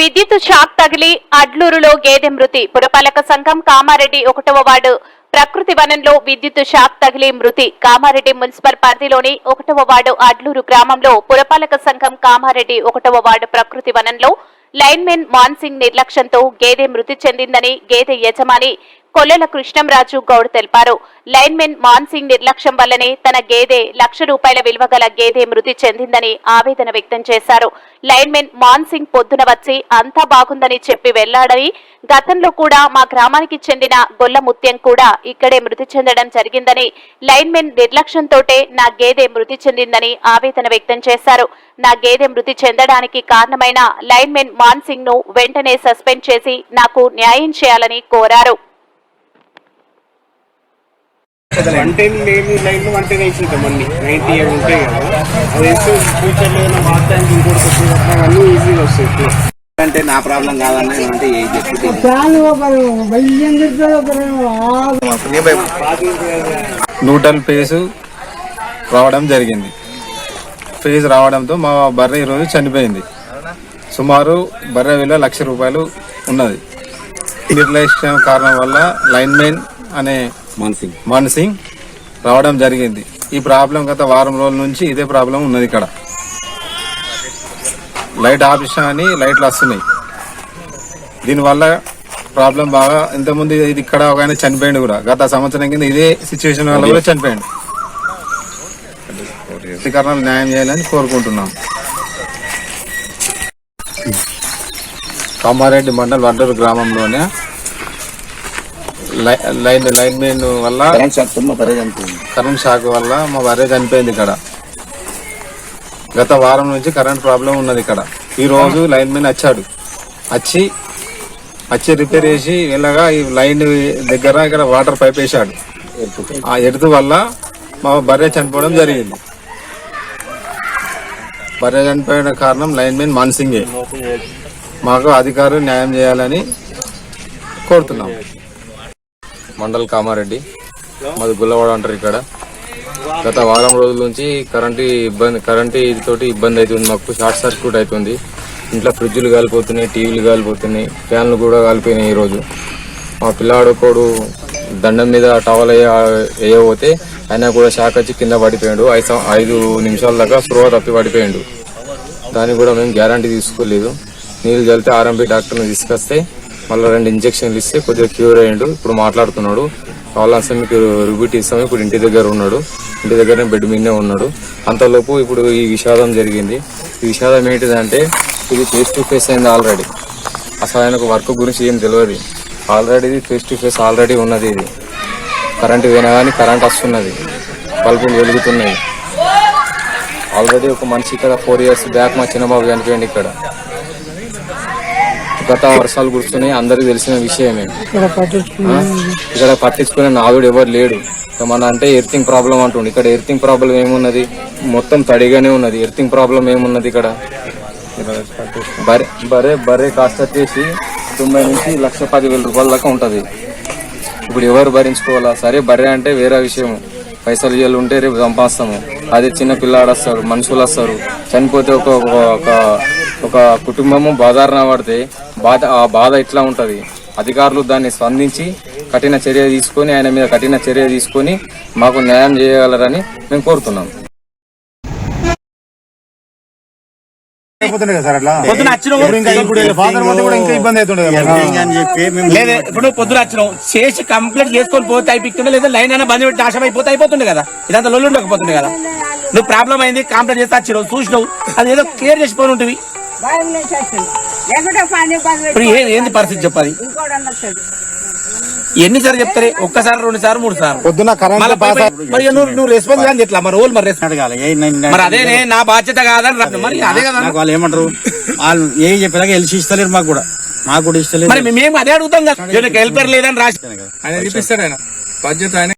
విద్యుత్ షాక్ తగిలి అడ్లూరులో గేదె మృతి. పురపాలక సంఘం కామారెడ్డి ఒకటవ వార్డు. ప్రకృతి వనంలో విద్యుత్ షాక్ తగిలి మృతి. కామారెడ్డి మున్సిపల్ పరిధిలోని ఒకటవ వార్డు అడ్లూరు గ్రామంలో పురపాలక సంఘం కామారెడ్డి ఒకటవ వార్డు ప్రకృతి వనంలో లైన్మెన్ మాన్సింగ్ నిర్లక్ష్యంతో గేదె మృతి చెందిందని గేదె యజమాని కొల్లెల కృష్ణంరాజు గౌడ్ తెలిపారు. లైన్మెన్ మాన్సింగ్ నిర్లక్ష్యం వల్లనే తన గేదె లక్ష రూపాయల విలువ గల గేదె మృతి చెందిందని ఆవేదన వ్యక్తం చేశారు. లైన్మెన్ మాన్సింగ్ పొద్దున వచ్చి అంతా బాగుందని చెప్పి వెళ్ళాడని గతంలో కూడా మా గ్రామానికి చెందిన గొల్ల ముత్యం కూడా ఇక్కడే మృతి చెందడం జరిగిందని లైన్మెన్ నిర్లక్ష్యంతోటే నా గేదె మృతి చెందిందని ఆవేదన వ్యక్తం చేశారు. నా గేదె మృతి చెందడానికి కారణమైన లైన్మెన్ మాన్సింగ్ను వెంటనే సస్పెండ్ చేసి నాకు న్యాయం చేయాలని కోరారు. వన్ టెన్ లేని లైన్ వన్ అన్ని నైన్టీ ఉంటాయి కదా. అది వేస్తే ఫ్యూచర్లో ఏమైనా ఇంకోటి వచ్చినప్పుడు అన్నీ ఈజీగా వస్తాయి. అంటే నా ప్రాబ్లం కాదన్న అంటే ఏ చెప్తే చాలు ఒకరు వెయ్యి తిరుగుతారు ఒకరు ఆరు న్యూట్రల్ ఫేజ్ రావడం జరిగింది. ఫేజ్ రావడంతో మా బర్రె ఈరోజు చనిపోయింది. సుమారు బర్రె విలువ లక్ష రూపాయలు ఉన్నది. నిర్లక్ష్యం కారణం వల్ల లైన్ మెయిన్ అనే మాన్సింగ్ మాన్సింగ్ రావడం జరిగింది. ఈ ప్రాబ్లం గత వారం రోజుల నుంచి ఇదే ప్రాబ్లం ఉన్నది ఇక్కడ. లైట్ ఆఫీస్ అని లైట్లు వస్తున్నాయి. దీనివల్ల ప్రాబ్లం బాగా ఇంతకుముందు ఇది ఇక్కడ ఒక ఆయన చనిపోయాడు కూడా. గత సంవత్సరం కింద ఇదే సిచ్యువేషన్ వల్ల కూడా చనిపోయాడు. అధికారులు న్యాయం చేయాలని కోరుకుంటున్నాం. కామారెడ్డి మండల్ వడ్డూరు గ్రామంలోనే లైన్ లైన్ మెయిన్ వల్ల కరెంట్ షాక్ వల్ల మా భార్య చనిపోయింది ఇక్కడ. గత వారం నుంచి కరెంట్ ప్రాబ్లం ఉన్నది ఇక్కడ. ఈ రోజు లైన్ మెయిన్ వచ్చాడు వచ్చి వచ్చి రిపేర్ చేసి వెళ్ళగా ఈ లైన్ దగ్గర ఇక్కడ వాటర్ పైప్ వేసాడు ఆ ఎడుతు వల్ల మా భార్య చనిపోవడం జరిగింది. భార్య చనిపోయిన కారణం లైన్ మెయిన్ మాన్సింగే. మాకు అధికారులు న్యాయం చేయాలని కోరుతున్నాం. మండల్ కామారెడ్డి. మాది గుల్లవాడ అంటారు ఇక్కడ. గత వారం రోజుల నుంచి కరెంటు ఇబ్బంది కరెంటు తోటి ఇబ్బంది అవుతుంది మాకు షార్ట్ సర్క్యూట్ అవుతుంది ఇంట్లో ఫ్రిడ్జ్లు కాలిపోతున్నాయి టీవీలు కాలిపోతున్నాయి ఫ్యాన్లు కూడా కాలిపోయినాయి ఈరోజు మా పిల్లాడుకోడు దండం మీద టవల్ వేయబోతే ఆయన కూడా షాక్ వచ్చి కింద పడిపోయాడు. ఐదు ఐదు నిమిషాల దాకా స్పృహ తప్పి పడిపోయాడు. దానికి కూడా మేము గ్యారంటీ తీసుకోలేదు. నీళ్ళు చల్లితే ఆర్ఎంపీ డాక్టర్ని తీసుకొస్తే మళ్ళీ రెండు ఇంజక్షన్లు ఇస్తే కొద్దిగా క్యూర్ అయ్యాడు. ఇప్పుడు మాట్లాడుతున్నాడు. కావాల్సిన మీకు రిపీట్ ఇస్తాము. ఇప్పుడు ఇంటి దగ్గర ఉన్నాడు. ఇంటి దగ్గరనే బెడ్ మీదనే ఉన్నాడు. అంతలోపు ఇప్పుడు ఈ విషాదం జరిగింది. ఈ విషాదం ఏంటిదంటే ఇది ఫేస్ టు ఫేస్ అయింది ఆల్రెడీ అసలు ఆయనకు వర్క్ గురించి ఏం తెలియదు ఆల్రెడీ ఇది ఫేస్ టు ఫేస్ ఆల్రెడీ ఉన్నది ఇది. కరెంట్ పోయినా కానీ కరెంట్ వస్తున్నది. బల్బులు వెలుగుతున్నాయి. ఆల్రెడీ ఒక మనిషి ఇక్కడ ఫోర్ ఇయర్స్ బ్యాక్ మా చిన్నబాబు చనిపోయింది ఇక్కడ. గత వర్షాలు కురుస్తున్నాయి అందరికి తెలిసిన విషయమే. ఇక్కడ పట్టించుకుని నాదుడు ఎవరు లేడు. మన అంటే ఎర్తింగ్ ప్రాబ్లం అంటుండే. ఇక్కడ ఎర్తింగ్ ప్రాబ్లం ఏమున్నది? మొత్తం తడిగానే ఉన్నది. ఎర్తింగ్ ప్రాబ్లం ఏమున్నది ఇక్కడ? బరే బరే బరే కాస్ట్ వచ్చేసి తొంభై నుంచి లక్ష పది వేల రూపాయల దాకా ఉంటది. ఇప్పుడు ఎవరు భరించుకోవాలా? సరే బర్రె అంటే వేరే విషయం పైసలు ఇయ్యాలి ఉంటే రేపు సంపాదిస్తాము. అదే చిన్న పిల్లాడు వస్తారు మనుషులు వస్తారు. చనిపోతే ఒక ఒక ఒక కుటుంబము బాధారణ పడితే బాధ ఆ బాధ ఎట్లా ఉంటది? అధికారులు దాన్ని స్పందించి కఠిన చర్య తీసుకొని ఆయన మీద కఠిన చర్య తీసుకొని మాకు న్యాయం చేయగలరని మేము కోరుతున్నాం. ఇప్పుడు ఫాదర్ పోతే కూడా ఇంకా ఇబ్బంది అవుతుండే అని చెప్పి మేము లేదా ఇప్పుడు నువ్వు పొద్దున వచ్చినావు. చేసి కంప్లీట్ చేసుకొని పోతే అయిపోతుండే లేదా లైన్ అయినా బంద్ పెట్టి నాశనం అయిపోతే అయిపోతుండే కదా? ఇదంతా లొల్లు ఉండకపోతుండే కదా? నువ్వు ప్రాబ్లం అయింది కంప్లీట్ చేస్తే వచ్చినావు చూసినావు అది ఏదో క్లియర్ చేసిపోయి ఉంటుంది ఇప్పుడు ఏంది పరిస్థితి చెప్పాలి? ఎన్నిసార్లు చెప్తారే? ఒక్కసారి రెండు సార్లు మూడు సార్లు. పొద్దున మరి నువ్వు నువ్వు రెస్పాన్స్ కానీ ఎట్లా? మరి ఓళ్ళు మరి రెస్పాన్స్ అడగాలి. మరి అదే నా బాధ్యత కాదని మరి అదే కదా వాళ్ళు ఏమంటారు? వాళ్ళు ఏ చెప్పేదాకా ఎల్సి ఇస్తలేరు మాకు కూడా. మాకు కూడా ఇస్తలేదు మరి మేము అదే అడుగుతాం కదా. హెల్పర్ లేదని రాసి ఆయన చూపిస్తాడు ఆయన. బాధ్యత ఆయన